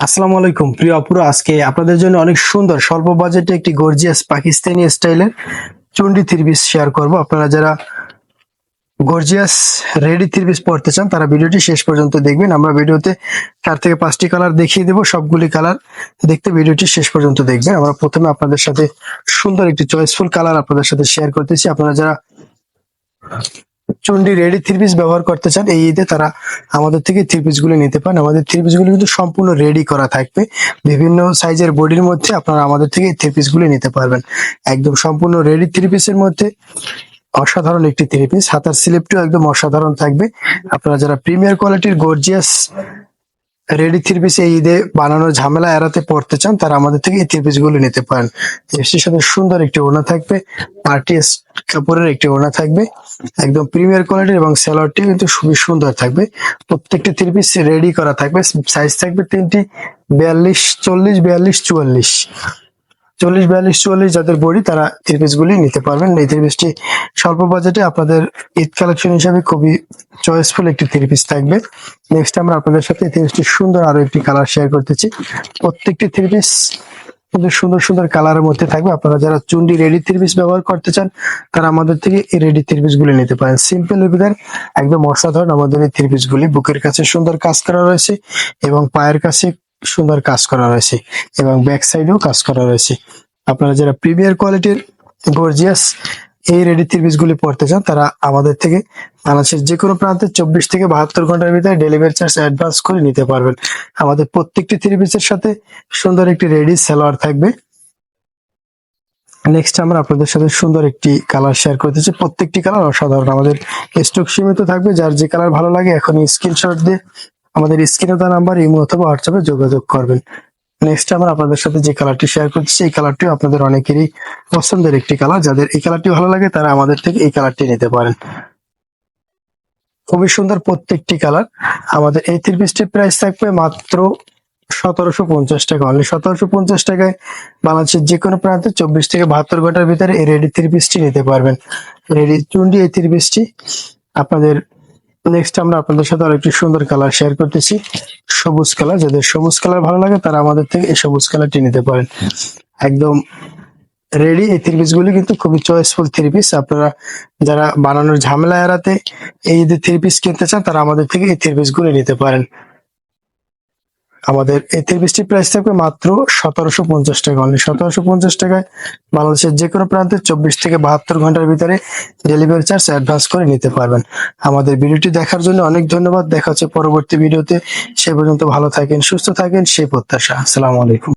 আসসালামু আলাইকুম। প্রিয় অপুরা আজকে আপনাদের জন্য অনেক সুন্দর, স্বল্প বাজেটে একটি গর্জিয়াস পাকিস্তানি স্টাইলের চুন্ডি থ্রি পিস শেয়ার করব। আপনারা যারা গর্জিয়াস, রেডি থ্রি পিস পড়তে চান, তারা ভিডিওটি শেষ পর্যন্ত দেখবেন। আমরা ভিডিওতে চার থেকে পাঁচটি কালার দেখিয়ে দেবো। সবগুলি কালার দেখতে ভিডিওটি শেষ পর্যন্ত দেখবেন। আমরা প্রথমে আপনাদের সাথে সুন্দর একটি চয়েসফুল কালার আপনাদের সাথে শেয়ার করতেছি। আপনারা যারা চন্ডি রেডি থ্রি পিস ব্যবহার করতে চান, এই ঈদে তারা আমাদের থেকে থ্রি পিসগুলো নিতে পারেন। আমাদের থ্রি পিসগুলো কিন্তু সম্পূর্ণ রেডি করা থাকবে। বিভিন্ন সাইজের বডির মধ্যে আপনারা আমাদের থেকে থ্রি পিসগুলো নিতে পারবেন। একদম সম্পূর্ণ রেডি থ্রি পিসের মধ্যে। অসাধারণ একটি থ্রি পিস। হাতার স্লিপটিও একদম অসাধারণ থাকবে। আপনারা যারা প্রিমিয়ার কোয়ালিটির গর্জিয়াস রেডি থ্রি পিস এই ঈদে বানানোর ঝামেলা এড়াতে পড়তে চান, তারা আমাদের থেকে এই থ্রি পিসগুলো নিতে পারেন। এসির সাথে সুন্দর একটি ওড়না থাকবে, পার্টি কাপড়ের একটি ওড়না থাকবে, একদম প্রিমিয়ার কোয়ালিটি এবং স্যালোয়ারটি কিন্তু খুবই সুন্দর থাকবে। প্রত্যেকটি থ্রি পিস রেডি করা থাকবে সাইজ থাকবে তিনটি, বিয়াল্লিশ, চল্লিশ, বিয়াল্লিশ, চুয়াল্লিশ। চল্লিশ, বিয়াল্লিশ, চুয়াল্লিশ যাদের বডি, তারা থ্রি পিস গুলি নিতে পারবেন। এই থ্রি স্বল্প বাজেটে আপনাদের ঈদ কালেকশন হিসাবে খুবই চয়েসফুল একটি থ্রি পিস থাকবে। নেক্সট আমরা আপনাদের সাথে থ্রি সুন্দর আরও একটি কালার শেয়ার করতেছি। প্রত্যেকটি থ্রি পিস কিন্তু সুন্দর সুন্দর কালারের মধ্যে থাকবে। আপনারা যারা চুন্ডি রেডি থ্রিপিস ব্যবহার করতে চান, তারা আমাদের থেকে এই রেডি থ্রি পিস গুলি নিতে পারেন। সিম্পল ভিতরে একদম অসাধারণ আমাদের এই থ্রিপিস গুলি। বুকের কাছে সুন্দর কাজ করা রয়েছে এবং পায়ের কাছে সুন্দর কাজ করা রয়েছে এবং ব্যাক সাইডেও কাজ করা রয়েছে। আপনারা যারা প্রিমিয়ার কোয়ালিটির গর্জিয়াস এই রেডি থ্রি পিস গুলি পড়তে চান, তারা আমাদের থেকে বাংলাদেশের যে কোনো প্রান্তে চব্বিশ থেকে বাহাত্তর ঘণ্টার ভিতরে ডেলিভারি চার্জ অ্যাডভান্স করে নিতে পারবেন। আমাদের প্রত্যেকটি থ্রি পিসের সাথে সুন্দর একটি রেডি সালোয়ার থাকবে। নেক্সট আমরা আপনাদের সাথে সুন্দর একটি কালার শেয়ার করতেছি প্রত্যেকটি কালার অসাধারণ। আমাদের স্টক সীমিত থাকবে। যার যে কালার ভালো লাগে এখন স্ক্রিনশট দিয়ে আমাদের স্ক্রিনে দেওয়া নাম্বার, ইমো অথবা হোয়াটসঅ্যাপে যোগাযোগ করবেন। নেক্সট আমরা আপনাদের সাথে যে কালারটি শেয়ার করছি এই কালারটিও আপনাদের অনেকেরই পছন্দের একটি কালার যাদের এই কালারটি ভালো লাগে, তারা আমাদের থেকে এই কালারটি নিতে পারেন। খুবই সুন্দর প্রত্যেকটি কালার আমাদের এই থ্রি পিসটির প্রাইস থাকবে মাত্র সতেরোশো পঞ্চাশ টাকা। অনলি সতেরোশো পঞ্চাশ টাকায় বাংলাদেশের যে কোনো প্রান্তে চব্বিশ থেকে বাহাত্তর ঘণ্টার ভিতরে এই রেডি থ্রি পিসটি নিতে পারবেন। রেডি চুন্ডি এই থ্রি পিসটি আপনাদের নেক্সট আমরা আপনাদের সাথে আরেকটি সুন্দর কালার শেয়ার করতেছি। সবুজ কালার যাদের সবুজ কালার ভালো লাগে, তারা আমাদের থেকে এই সবুজ কালারটি নিতে পারেন। একদম রেডি এই থ্রি গুলি কিন্তু খুবই চয়েসফুল থ্রি পিস আপনারা যারা বানানোর ঝামেলা এড়াতে এই যে থ্রি পিস কিনতে চান, তারা আমাদের থেকে এই থ্রি গুলি নিতে পারেন। আমাদের এই প্রাইস থাকবে মাত্র সতেরোশো পঞ্চাশ টাকা। অনলি সতেরোশো পঞ্চাশ টাকায় বাংলাদেশের যে কোনো প্রান্তে চব্বিশ থেকে বাহাত্তর ঘণ্টার ভিতরে ডেলিভারি চার্জ অ্যাডভান্স করে নিতে পারবেন। আমাদের ভিডিওটি দেখার জন্য অনেক ধন্যবাদ। দেখা হচ্ছে পরবর্তী ভিডিওতে। সে পর্যন্ত ভালো থাকেন, সুস্থ থাকেন, সেই প্রত্যাশা। আসসালামু আলাইকুম।